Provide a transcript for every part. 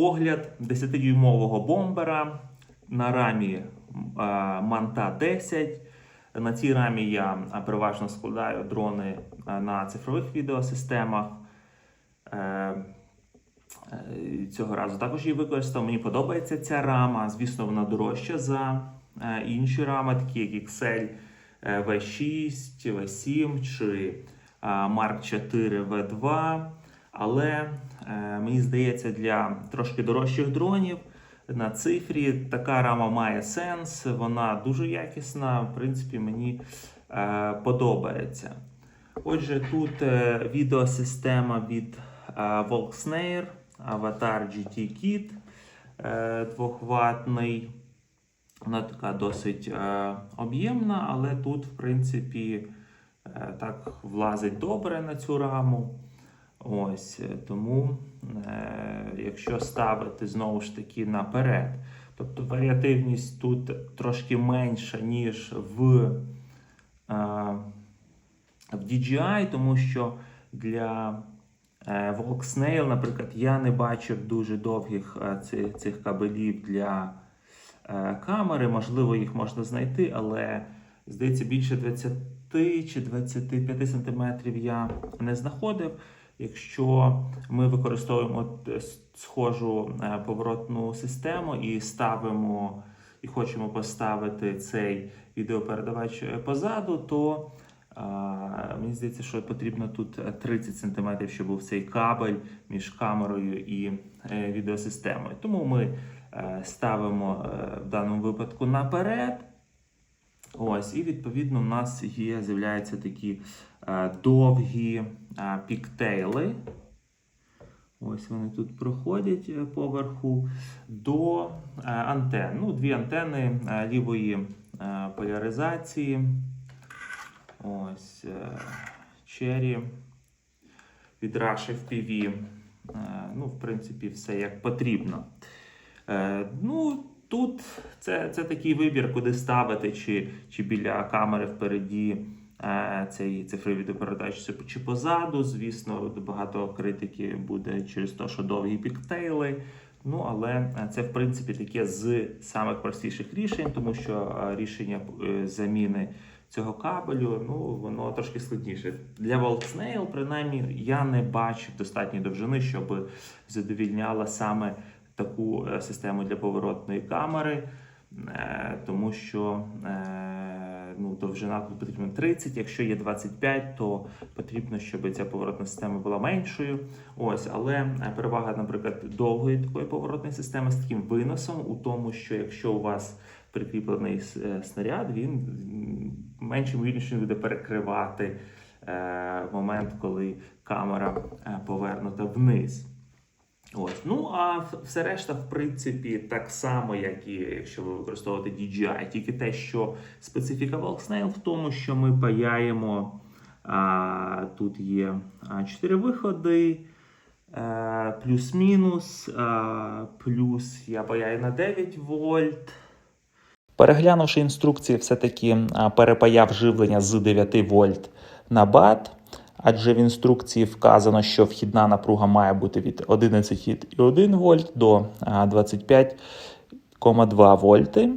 Огляд 10-дюймового бомбера на рамі Манта 10. На цій рамі я переважно складаю дрони на цифрових відеосистемах. Е, е, Цього разу також її використав. Мені подобається ця рама. Звісно, вона дорожча за е, інші рами, такі як XL е, V6, V7 чи Mark 4 V2. Але е, мені здається, для трошки дорожчих дронів на цифрі така рама має сенс, вона дуже якісна. В принципі, мені е, подобається. Отже, тут е, відеосистема від Volksnair, Avatar GT Kit е, двохватний. Вона така досить е, об'ємна, але тут, в принципі, е, так влазить добре на цю раму. Ось е, тому, е, якщо ставити знову ж таки наперед, тобто варіативність тут трошки менша, ніж в, е, в DJI, тому що для е, Volksnail, наприклад, я не бачив дуже довгих е, цих, цих кабелів для камери. Можливо, їх можна знайти, але здається, більше 20 чи 25 сантиметрів я не знаходив. Якщо ми використовуємо е, схожу е, поворотну систему і ставимо і хочемо поставити цей відеопередавач е, позаду, то мені здається, що потрібно тут 30 см, щоб був цей кабель між камерою і відеосистемою. Тому ми ставимо в даному випадку наперед. Ось, і відповідно в нас є, з'являються такі довгі е, піктейли. Ось вони тут проходять е, поверху до е, антен. Ну, дві антени е, лівої е, поляризації. Ось е, Cherry від Rush FPV. Е, ну, в принципі, все як потрібно. Е, ну, Тут це, це такий вибір, куди ставити, чи, чи біля камери впереді е, цей цифровий відеопередач, чи- позаду. Звісно, багато критики буде через те, що довгі піктейли. Ну, але е, це, в принципі, таке з самих простіших рішень, тому що е, рішення заміни цього кабелю, ну, воно трошки складніше. Для Volksnail, принаймні, я не бачив достатньої довжини, щоб задовільняла саме таку систему для поворотної камери, тому що ну, довжина тут потрібна 30, якщо є 25, то потрібно, щоб ця поворотна система була меншою. Ось, але е, перевага, наприклад, довгої такої поворотної системи з таким виносом у тому, що якщо у вас прикріплений е, снаряд, він менш ймовірніше буде перекривати е, момент, коли камера повернута вниз. Ось. Ну, а все решта, в принципі, так само, як і якщо ви використовуєте DJI, тільки те, що специфіка Volksnail в тому, що ми паяємо. А, тут є а, 4 виходи, е, плюс-мінус, плюс я паяю на 9 вольт. Переглянувши інструкції, все-таки перепаяв живлення з 9 вольт на бат, адже в інструкції вказано, що вхідна напруга має бути від 11,1 вольт до 25,2 вольти.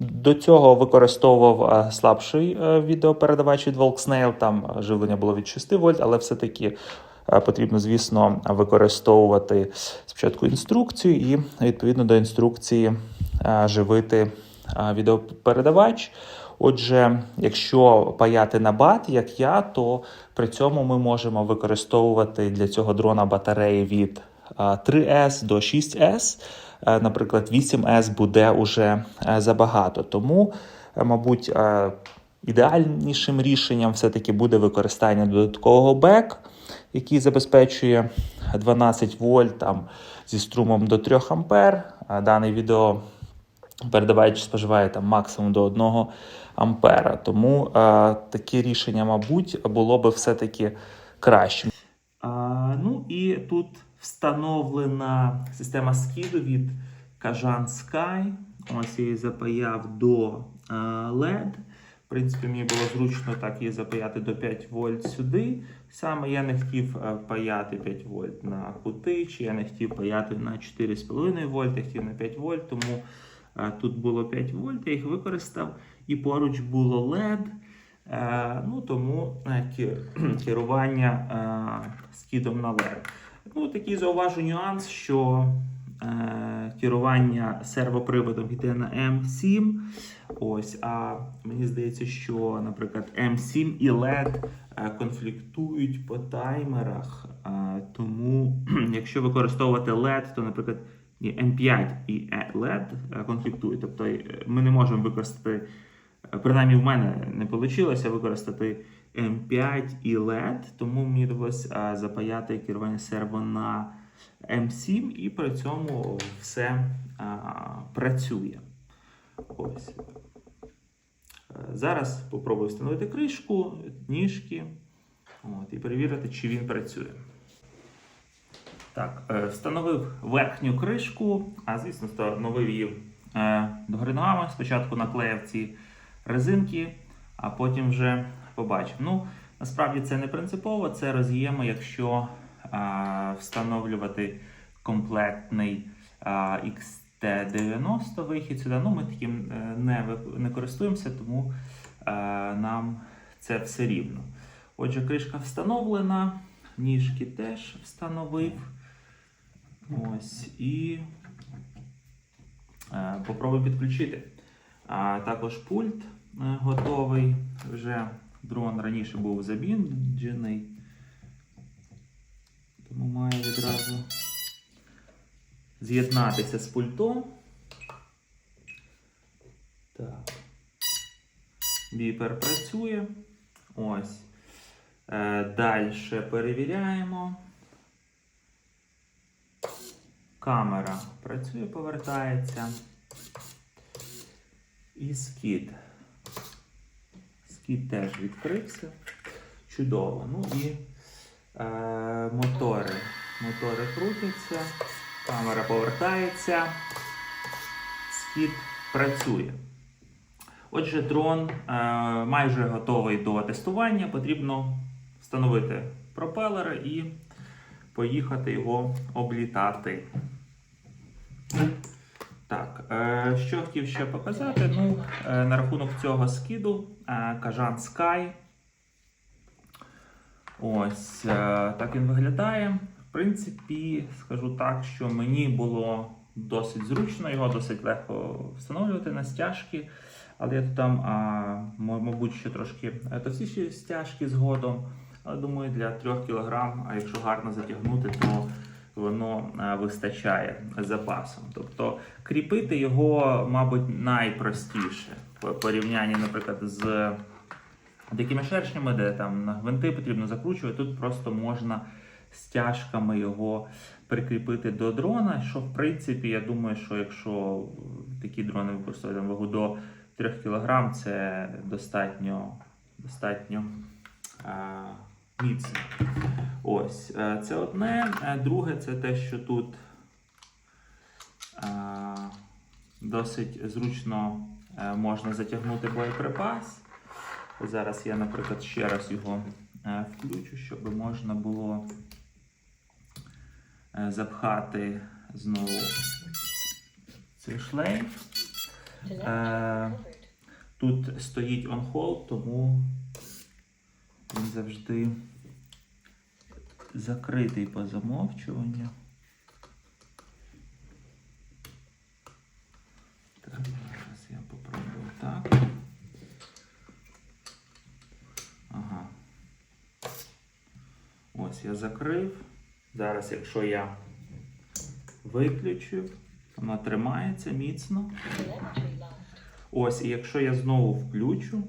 До цього використовував слабший е, відеопередавач від Volksnail, там е, живлення було від 6 вольт, але все-таки е, потрібно, звісно, використовувати спочатку інструкцію і відповідно до інструкції живити відеопередавач. Отже, якщо паяти на бат, як я, то при цьому ми можемо використовувати для цього дрона батареї від е, 3S до 6S. Е, Наприклад, 8S буде уже е, забагато. Тому, е, мабуть, ідеальнішим рішенням все-таки буде використання додаткового бек, який забезпечує 12 вольт там, зі струмом до 3 ампер. А Даний відео передавач споживає там максимум до 1 ампера. Тому е, таке рішення, мабуть, було би все-таки кращим. А, ну і тут встановлена система скиду від Kajan Sky. Ось я її запаяв до а, LED. принципі, мені було зручно так її запаяти до 5 вольт сюди. Саме я не хотів е, паяти 5 вольт на кути, чи я не хотів паяти на 4,5 вольт, я хотів на 5 вольт, тому е, тут було 5 вольт, я їх використав. І поруч було LED. Е, ну, тому е, керування е, скидом на LED. Ну, такий зауважу нюанс, що е, керування сервоприводом йде на M7. Ось, а мені здається, що, наприклад, M7 і LED е, конфліктують по таймерах. Е, тому, якщо використовувати LED, то, наприклад, ні, M5 і е, LED е, конфліктують. Тобто е, ми не можемо використати, е, принаймні в мене не вийшло використати M5 і LED, тому мені довелося е, запаяти керування серво на M7, і при цьому все е, працює. Ось. Е, Зараз попробую встановити кришку, ніжки от, і перевірити, чи він працює. Так, е, встановив верхню кришку, а звісно, встановив її е, догори ногами. Спочатку наклеїв ці резинки, а потім вже побачив. Ну, насправді це не принципово, це роз'єми, якщо е, встановлювати комплектний е, XT90 вихід сюди. Ну, ми таким не, не користуємося, тому нам це все рівно. Отже, кришка встановлена, ніжки теж встановив. Ось і е, попробую підключити. А, також пульт е, готовий. Вже дрон раніше був забінджений, тому має відразу з'єднатися з пультом. Так. Біпер працює. Ось. Е, Далі перевіряємо. Камера працює, повертається. І скід. Скід теж відкрився. Чудово. Ну і е, мотори. Мотори крутяться, камера повертається, скід працює. Отже, дрон е, майже готовий до тестування. Потрібно встановити пропелери і поїхати його облітати. Так, е, що хотів ще показати? Ну, е, на рахунок цього скиду е, Кажан Sky. Ось так він виглядає. В принципі, скажу так, що мені було досить зручно, його досить легко встановлювати на стяжки. Але я тут там, мабуть, ще трошки товстіші стяжки згодом. Але думаю, для 3 кг, а якщо гарно затягнути, то воно е, вистачає запасом. Тобто кріпити його, мабуть, найпростіше в порівнянні, наприклад, з такими шершнями, де там на гвинти потрібно закручувати. Тут просто можна стяжками його прикріпити до дрона. Що в принципі, я думаю, що якщо такі дрони використовують вагу до 3 кг, це достатньо, достатньо а, міцно. Ось, е, це одне. Е, Друге, це те, що тут досить зручно е, можна затягнути боєприпас. Зараз я, наприклад, ще раз його е, включу, щоб можна було е, запхати знову цей шлейф. Е, Тут стоїть on-hold, тому він завжди закритий по замовчуванню. Так, зараз я попробую так. Ага. Ось я закрив. Зараз, якщо я виключив, воно тримається міцно. Ось, і якщо я знову включу,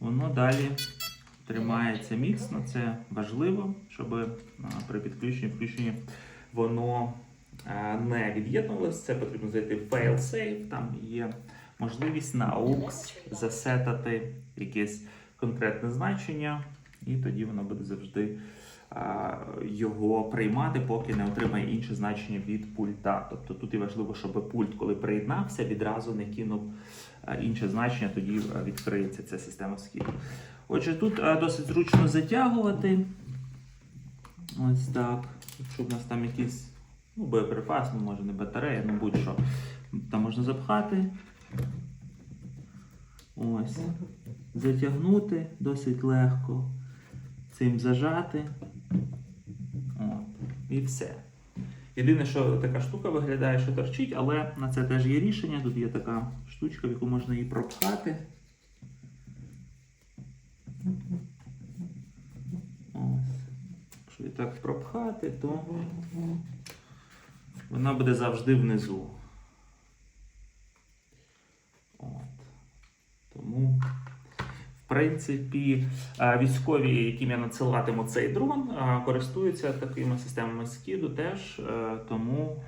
воно далі тримається міцно. Це важливо, щоб при підключенні включенні воно не від'єднувалося. Це потрібно зайти в FailSafe, там є можливість на AUX засетати якесь конкретне значення, і тоді воно буде завжди е, його приймати, поки не отримає інше значення від пульта. Тобто тут і важливо, щоб пульт, коли приєднався, відразу не кинув е, інше значення, тоді е, відкриється ця система скіду. Отже, тут е, досить зручно затягувати. Ось так. Якщо в нас там якийсь ну, боєприпас, ну може не батарея, ну будь-що. Там можна запхати. Ось. Затягнути досить легко. Цим зажати. От. І все. Єдине, що така штука виглядає, що торчить, але на це теж є рішення. Тут є така штучка, в яку можна її пропхати. Так пропхати, то вона буде завжди внизу. От. Тому, в принципі, військові, яким я надсилатиму цей дрон, користуються такими системами скіду теж, е, тому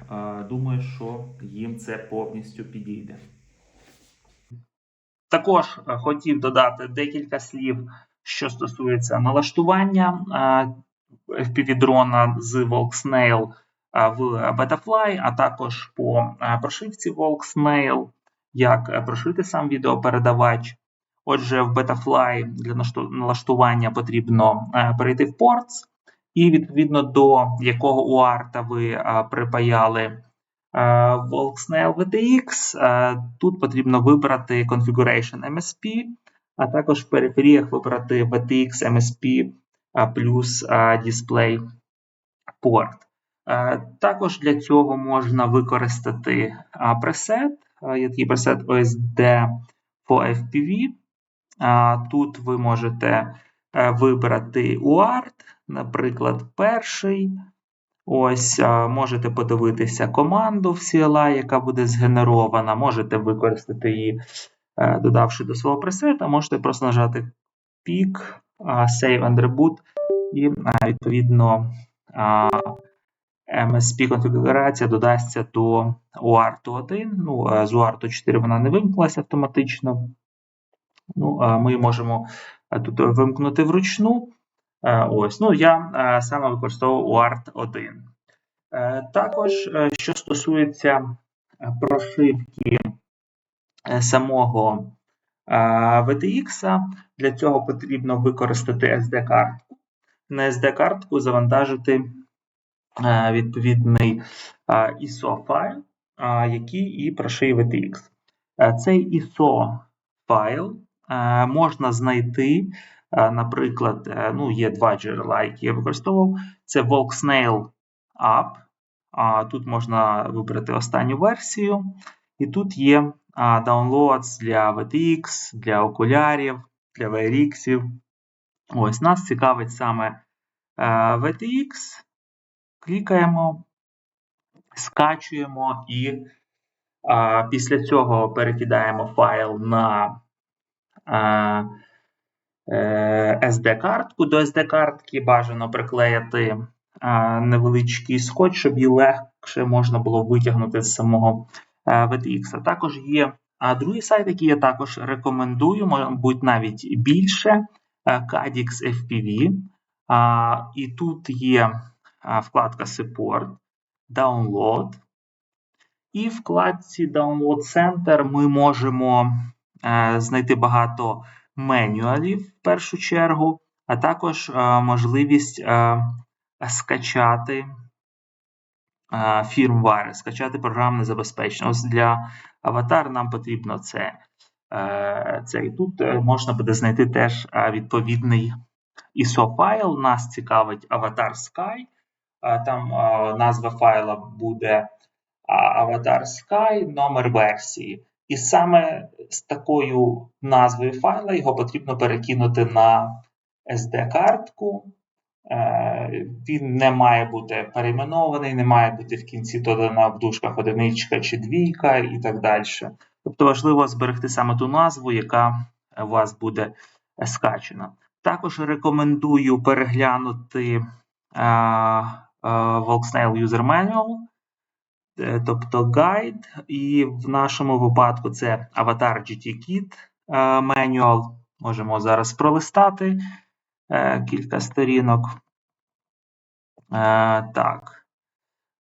думаю, що їм це повністю підійде. Також е, хотів додати декілька слів, що стосується налаштування FPV-дрона з Volksnail в Betafly, а також по прошивці Volksnail, як прошити сам відеопередавач. Отже, в Betafly для налаштування потрібно перейти в Ports, і відповідно до якого UART ви припаяли Volksnail VTX, тут потрібно вибрати Configuration MSP, а також в периферіях вибрати VTX MSP плюс Port. Е, Також для цього можна використати пресет. Такий пресет OSD for FPV. Тут ви можете е, вибрати UART, наприклад, перший. Ось можете подивитися команду в CLI, яка буде згенерована. Можете використати її, е, додавши до свого пресета. Можете просто нажати а, Save and Reboot, і відповідно MSP конфігурація додасться до UART 1. Ну, з UART 4 вона не вимкнулася автоматично. Ну, ми можемо тут вимкнути вручну. Ось, ну, я саме використовував UART 1. Е, Також, е, що стосується прошивки е, самого VTX, для цього потрібно використати SD-картку. На SD-картку завантажити е, відповідний ISO файл, е, який і прошиє VTX. Е, Цей ISO файл е, можна знайти, наприклад, ну, є два джерела, які я використовував. Це Volksnail App. Тут можна вибрати останню версію. І тут є downloads для VTX, для окулярів, для VRX. Ось нас цікавить саме е, VTX. Клікаємо, скачуємо і а, після цього перекидаємо файл на а, е, SD-картку. До SD-картки бажано приклеїти а, невеличкий скотч, щоб її легше можна було витягнути з самого е, VTX. Також є другий сайт, який я також рекомендую, мабуть, навіть більше е, Cadix FPV. І тут є вкладка Support, Download. І в вкладці Download Center ми можемо е, знайти багато менюалів в першу чергу, а також е, можливість е, скачати е, фірмвари, скачати програмне забезпечення. Ось для аватар нам потрібно це. Е, це. І тут е, можна буде знайти теж е, відповідний ISO файл. Нас цікавить Avatar Sky. Там назва файла буде Avatar Sky, номер версії. І саме з такою назвою файла його потрібно перекинути на SD-картку. Е, Він не має бути перейменований, не має бути в кінці додана в дужках одиничка чи двійка і так далі. Тобто важливо зберегти саме ту назву, яка у вас буде скачена. Також рекомендую переглянути е, е, Volksnail User Manual, тобто гайд, і в нашому випадку це Avatar GT Kit Manual. Можемо зараз пролистати кілька сторінок. так.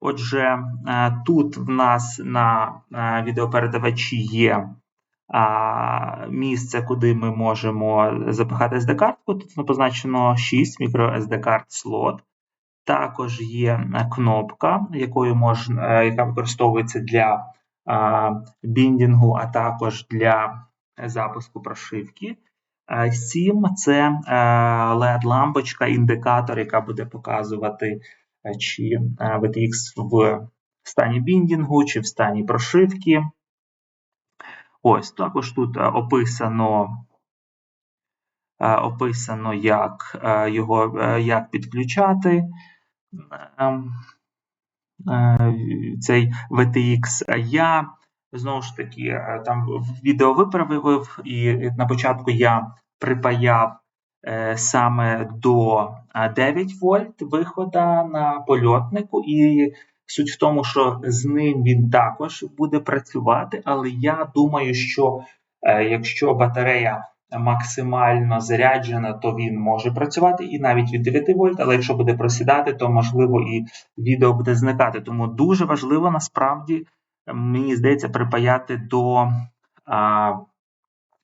Отже, е, тут в нас на е, відеопередавачі є місце, куди ми можемо запихати SD-картку. Тут позначено 6 microSD-карт слот. Також є е, кнопка, якою можна, е, яка використовується для біндінгу, а також для запуску прошивки. 7 це е, LED-лампочка, індикатор, яка буде показувати, е, чи е, VTX в стані біндінгу, чи в стані прошивки. Ось також тут описано, описано, як його як підключати. Ем, Цей VTX. Я знову ж таки е, там відео виправив, і на початку я припаяв е, саме до е, 9 вольт вихода на польотнику, і суть в тому, що з ним він також буде працювати, але я думаю, що е, якщо батарея максимально заряджена, то він може працювати і навіть від 9 вольт, але якщо буде просідати, то можливо і відео буде зникати. Тому дуже важливо насправді, мені здається, припаяти до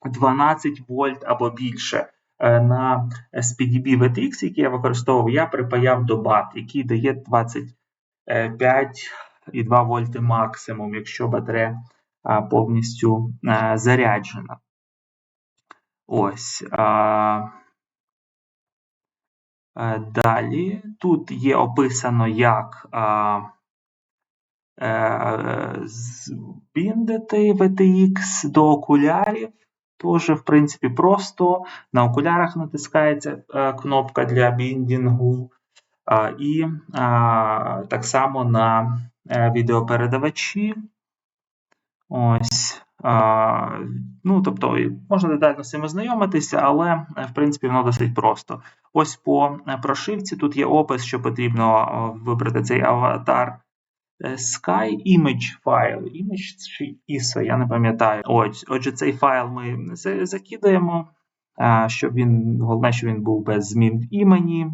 12 вольт або більше. Е, На SPDB VTX, який я використовував, я припаяв до BAT, який дає 25,2 вольти максимум, якщо батарея повністю заряджена. Ось. А, далі тут є описано, як е, збіндити VTX до окулярів. Тоже, в принципі, просто. На окулярах натискається е, кнопка для біндінгу. І так само на е, відеопередавачі. Ось. Ну, тобто, можна детально з цим ознайомитися, але, е, в принципі, воно досить просто. Ось по е, прошивці тут є опис, що потрібно е, вибрати цей аватар е, Sky Image файл. Image чи ISO, я не пам'ятаю. Ось, отже, цей файл ми закидаємо, щоб він, головне, щоб він був без змін в імені.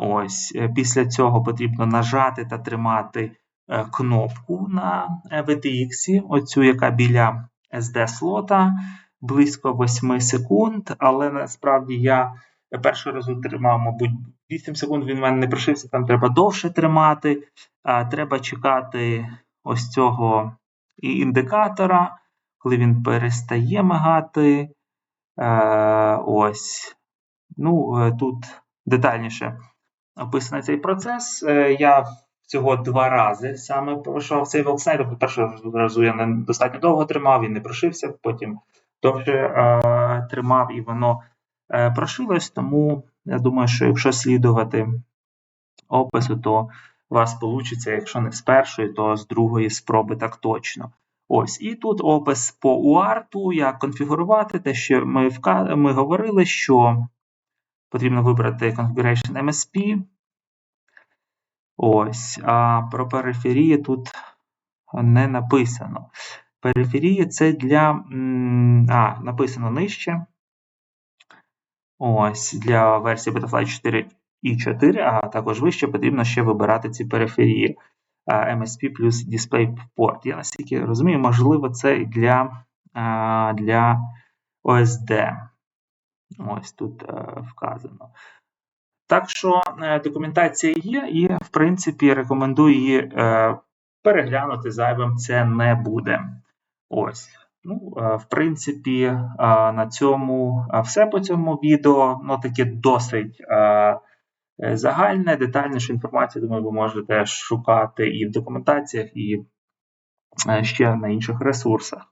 Ось, е, після цього потрібно нажати та тримати е, кнопку на е, VTX, оцю, яка біля SD-слота, близько 8 секунд, але насправді я першого разу тримав, мабуть, 8 секунд він в мене не прошився, там треба довше тримати. А, треба чекати ось цього індикатора, коли він перестає мигати. Е, ось. Ну, е, тут детальніше описаний цей процес. Е, Я всього два рази саме пройшов цей волкснайд. Тобто першого разу я не достатньо довго тримав, він не прошився, потім довше е, тримав і воно прошилось. Тому я думаю, що якщо слідувати опису, то у вас вийде, якщо не з першої, то з другої спроби так точно. Ось, і тут опис по UART, як конфігурувати те, що ми, вка... ми говорили, що потрібно вибрати Configuration MSP. Ось, а про периферії тут не написано. Периферії це для. А, написано нижче. Ось, для версії Betaflight 4 і 4, а також вище потрібно ще вибирати ці периферії. MSP плюс DisplayPort. Я наскільки розумію, можливо, це і для, для OSD. Ось тут е, вказано. Так що е, документація є, і, в принципі, рекомендую її е, переглянути зайвим це не буде. Ось. Ну, е, в принципі, е, на цьому е, все по цьому відео. Ну, таке досить загальне, детальнішу інформацію, думаю, ви можете шукати і в документаціях, і ще на інших ресурсах.